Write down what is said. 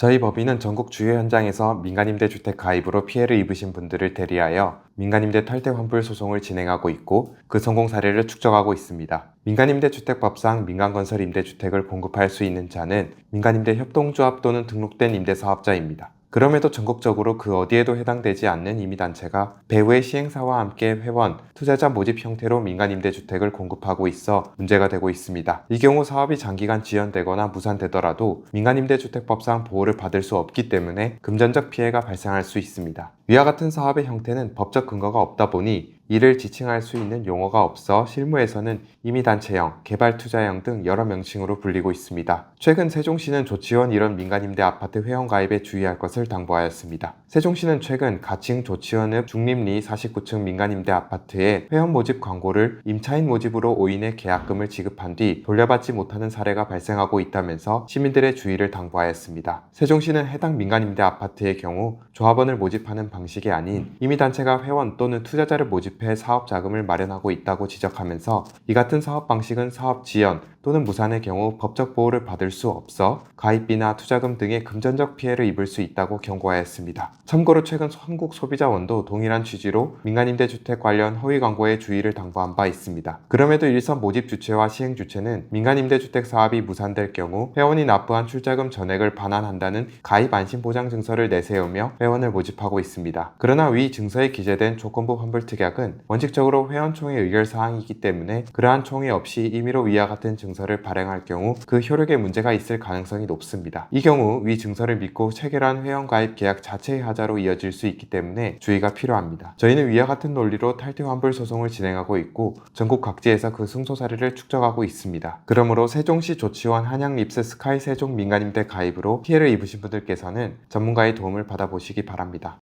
저희 법인은 전국 주요 현장에서 민간임대 주택 가입으로 피해를 입으신 분들을 대리하여 민간임대 탈퇴 환불 소송을 진행하고 있고 그 성공 사례를 축적하고 있습니다. 민간임대 주택법상 민간건설 임대주택을 공급할 수 있는 자는 민간임대 협동조합 또는 등록된 임대사업자입니다. 그럼에도 전국적으로 그 어디에도 해당되지 않는 임의단체가 배후의 시행사와 함께 회원, 투자자 모집 형태로 민간임대주택을 공급하고 있어 문제가 되고 있습니다. 이 경우 사업이 장기간 지연되거나 무산되더라도 민간임대주택법상 보호를 받을 수 없기 때문에 금전적 피해가 발생할 수 있습니다. 위와 같은 사업의 형태는 법적 근거가 없다 보니 이를 지칭할 수 있는 용어가 없어 실무에서는 임의단체형, 개발투자형 등 여러 명칭으로 불리고 있습니다. 최근 세종시는 조치원 이런 민간임대 아파트 회원 가입에 주의할 것을 당부하였습니다. 세종시는 최근 가칭 조치원읍 중림리 49층 민간임대 아파트에 회원 모집 광고를 임차인 모집으로 오인의 계약금을 지급한 뒤 돌려받지 못하는 사례가 발생하고 있다면서 시민들의 주의를 당부하였습니다. 세종시는 해당 민간임대 아파트의 경우 조합원을 모집하는 방식이 아닌 임의단체가 회원 또는 투자자를 모집 해 사업 자금을 마련하고 있다고 지적하면서 이 같은 사업 방식은 사업 지연 또는 무산의 경우 법적 보호를 받을 수 없어 가입비나 투자금 등의 금전적 피해를 입을 수 있다고 경고하였습니다. 참고로 최근 한국 소비자원도 동일한 취지로 민간임대주택 관련 허위 광고에 주의를 당부한 바 있습니다. 그럼에도 일선 모집 주체와 시행 주체는 민간임대주택 사업이 무산될 경우 회원이 납부한 출자금 전액을 반환한다는 가입 안심 보장 증서를 내세우며 회원을 모집하고 있습니다. 그러나 위 증서에 기재된 조건부 환불 특약은 원칙적으로 회원총회 의결 사항이기 때문에 그러한 총회 없이 임의로 위와 같은 증서를 발행할 경우 그 효력에 문제가 있을 가능성이 높습니다. 이 경우 위 증서를 믿고 체결한 회원 가입 계약 자체의 하자로 이어질 수 있기 때문에 주의가 필요합니다. 저희는 위와 같은 논리로 탈퇴 환불 소송을 진행하고 있고 전국 각지에서 그 승소 사례를 축적하고 있습니다. 그러므로 세종시 조치원 한양 립스 스카이 세종 민간임대 가입으로 피해를 입으신 분들께서는 전문가의 도움을 받아보시기 바랍니다.